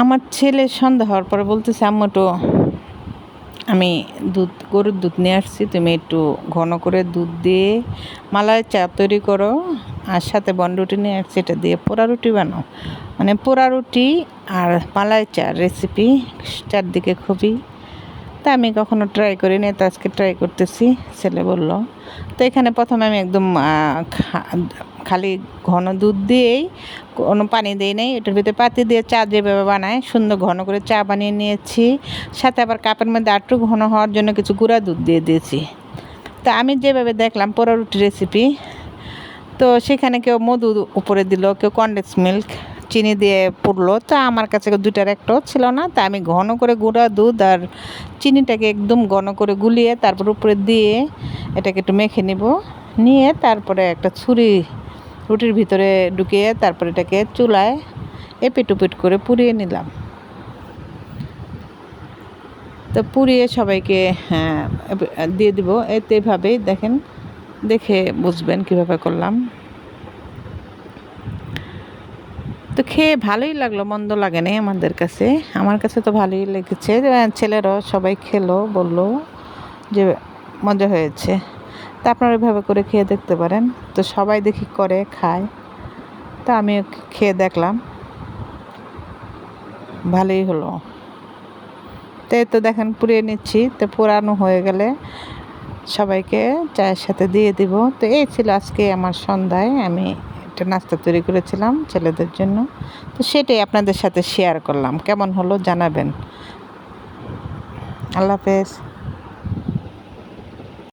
আমার ছেলে সন্ধ্যা হওয়ার পরে বলতেছে, আম্মু একটু, আমি দুধ, গরুর দুধ নিয়ে আসছি, তুমি একটু ঘন করে দুধ দিয়ে মালায় চা তৈরি করো আর সাথে বনরুটি নিয়ে আসছি, এটা দিয়ে পোড়া রুটি বানাও। মানে পোড়া রুটি আর মালায় চা রেসিপি চারদিকে খুবই তা আমি কখনো ট্রাই করিনি, তো আজকে ট্রাই করতেছি, ছেলে বলল। তো এখানে প্রথমে আমি একদম খালি ঘন দুধ দিয়েই, কোনো পানি দিই নাই, এটার ভিতরে পাতি দিয়ে চা যেভাবে বানায়, সুন্দর ঘন করে চা বানিয়ে নিয়েছি। সাথে আবার কাপের মধ্যে আটটু ঘন হওয়ার জন্য কিছু গুঁড়া দুধ দিয়ে দিয়েছি। তা আমি যেভাবে দেখলাম, পোড়া রুটি রেসিপি তো সেখানে কেউ মধু উপরে দিল, কেউ কনডেন্স মিল্ক চিনি দিয়ে পড়ল তা আমার কাছে দুইটার একটাও ছিল না। তা আমি ঘন করে গুঁড়া দুধ আর চিনিটাকে একদম ঘন করে গুলিয়ে তারপর উপরে দিয়ে এটাকে একটু মেখে নিব। নিয়ে তারপরে একটা ছুরি রুটির ভিতরে ঢুকিয়ে তারপরে এটাকে চুলায় এপিট উপিট করে পুড়িয়ে নিলাম। তো পুড়িয়ে সবাইকে হ্যাঁ দিয়ে দিব। এতে এভাবেই দেখেন, দেখে বুঝবেন কীভাবে করলাম। তো খেয়ে ভালোই লাগল, মন্দ লাগে নাই আমাদের কাছে। আমার কাছে তো ভালোই লেগেছে। ছেলেরাও সবাই খেলো, বলল যে মজা হয়েছে। তা আপনারা এভাবে করে খেয়ে দেখতে পারেন। তো সবাই দেখি করে, খায়। তা আমি খেয়ে দেখলাম। ভালোই হলো। তো তো দেখেন, পুড়িয়ে নিচ্ছি। তো পুরানো হয়ে গেলে সবাইকে চায়ের সাথে দিয়ে দিব। তো এই ছিল আজকে আমার সন্ধ্যায়। আমি একটা নাস্তা তৈরি করেছিলাম ছেলেদের জন্য। তো সেটাই আপনাদের সাথে শেয়ার করলাম। কেমন হলো জানাবেন। আল্লাহ হাফেজ।